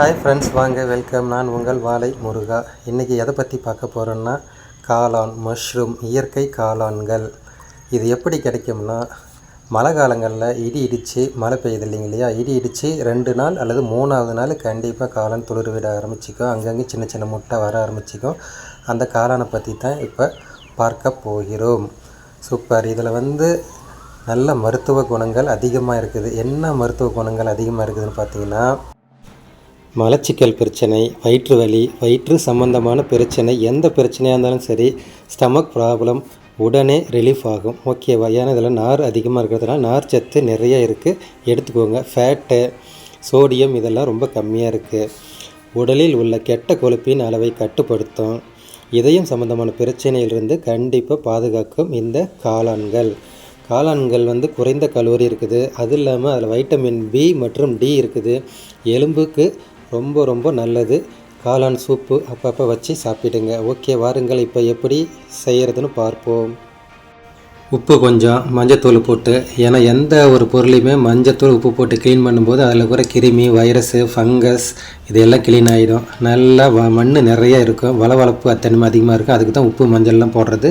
Hi friends வாங்க welcome நான் உங்கள் வாழை முருகா. இன்றைக்கி எதை பற்றி பார்க்க போகிறோன்னா காளான் மஷ்ரூம் இயற்கை காளான்கள். இது எப்படி கிடைக்கும்னா மழை காலங்களில் இடி இடித்து மழை பெய்யுது இல்லைங்க இல்லையா? இடி இடித்து ரெண்டு நாள் அல்லது மூணாவது நாள் கண்டிப்பாக காளான் துளிர் விட ஆரம்பிச்சிக்கும். அங்கங்கே சின்ன சின்ன முட்டை வர ஆரம்பிச்சிக்கும். அந்த காளானை பற்றி தான் இப்போ பார்க்க போகிறோம். சூப்பர் இதில் வந்து நல்ல மருத்துவ குணங்கள் அதிகமாக இருக்குது. என்ன மருத்துவ குணங்கள் அதிகமாக இருக்குதுன்னு பார்த்தீங்கன்னா மலச்சிக்கல் பிரச்சனை வயிற்று வலி வயிற்று சம்பந்தமான பிரச்சனை எந்த பிரச்சனையாக இருந்தாலும் சரி ஸ்டமக் ப்ராப்ளம் உடனே ரிலீஃப் ஆகும். ஓகேவா ஏன்னா இதில் நார் அதிகமாக இருக்கிறதுனால நார் சத்து நிறைய இருக்குது எடுத்துக்கோங்க. ஃபேட்டு சோடியம் இதெல்லாம் ரொம்ப கம்மியாக இருக்குது உடலில் உள்ள கெட்ட கொழுப்பின் அளவை கட்டுப்படுத்தும். இதயம் சம்பந்தமான பிரச்சனையிலிருந்து கண்டிப்பாக பாதுகாக்கும் இந்த காளான்கள். காளான்கள் வந்து குறைந்த கலோரி இருக்குது. அது இல்லாமல் அதில் வைட்டமின் பி மற்றும் டி இருக்குது. எலும்புக்கு ரொம்ப ரொம்ப நல்லது. காளான் சூப்பு அப்பப்போ வச்சு சாப்பிடுங்க. ஓகே வாருங்கள். இப்போ எப்படி செய்கிறதுன்னு பார்ப்போம். உப்பு கொஞ்சம் மஞ்சத்தூள் போட்டு ஏன்னா எந்த ஒரு பொருளையுமே மஞ்சத்தூள் உப்பு போட்டு க்ளீன் பண்ணும்போது அதில் கூட கிருமி வைரஸு ஃபங்கஸ் இதெல்லாம் க்ளீன் ஆகிடும் நல்லா வ மண் நிறையா இருக்கும். வளவளப்பு அத்தன்மை அதிகமாக இருக்கும். அதுக்கு தான் உப்பு மஞ்சள்லாம் போடுறது.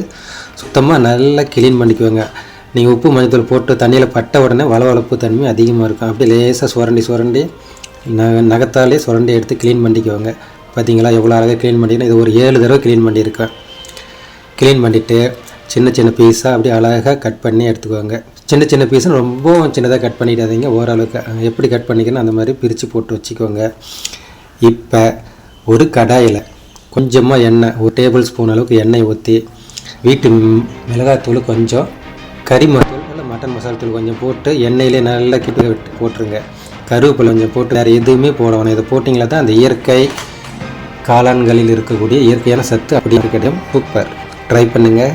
சுத்தமாக நல்லா க்ளீன் பண்ணிக்குவாங்க. நீங்கள் உப்பு மஞ்சத்தூள் போட்டு தண்ணியில் பட்ட உடனே வளவளப்பு தன்மை அதிகமாக இருக்கும். அப்படியே லேசாக சுரண்டி சுரண்டி ந நகத்தாலே சுரண்டி எடுத்து க்ளீன் பண்ணிக்குவாங்க. பார்த்தீங்களா எவ்வளோ அழகாக க்ளீன் பண்ணிக்கணும் இது ஒரு ஏழு தடவை க்ளீன் பண்ணியிருக்கேன் க்ளீன் பண்ணிவிட்டு சின்ன சின்ன பீஸாக அப்படியே அழகாக கட் பண்ணி எடுத்துக்குவாங்க. சின்ன சின்ன பீஸும் ரொம்ப சின்னதாக கட் பண்ணிடாதீங்க. ஓரளவுக்கு எப்படி கட் பண்ணிக்கணும் அந்த மாதிரி பிரித்து போட்டு வச்சுக்கோங்க. இப்போ ஒரு கடாயில் கொஞ்சமாக எண்ணெய் ஒரு டேபிள் ஸ்பூன் அளவுக்கு எண்ணெய் ஊற்றி வீட்டு மிளகாத்தூள் கொஞ்சம் கறி மசாலா இல்லை மட்டன் மசாலா தூள் கொஞ்சம் போட்டு எண்ணெயிலே நல்லா கிட்ட விட்டு போட்டுருங்க. கருவேப்பிலை கொஞ்சம் போட்டு வேறு எதுவுமே போட வேணாம். இதை போட்டிங்களா தான் அந்த இயற்கை காளான்களில் இருக்கக்கூடிய இயற்கையான சத்து அப்படி கிடைக்கும். சூப்பர் ட்ரை பண்ணுங்கள்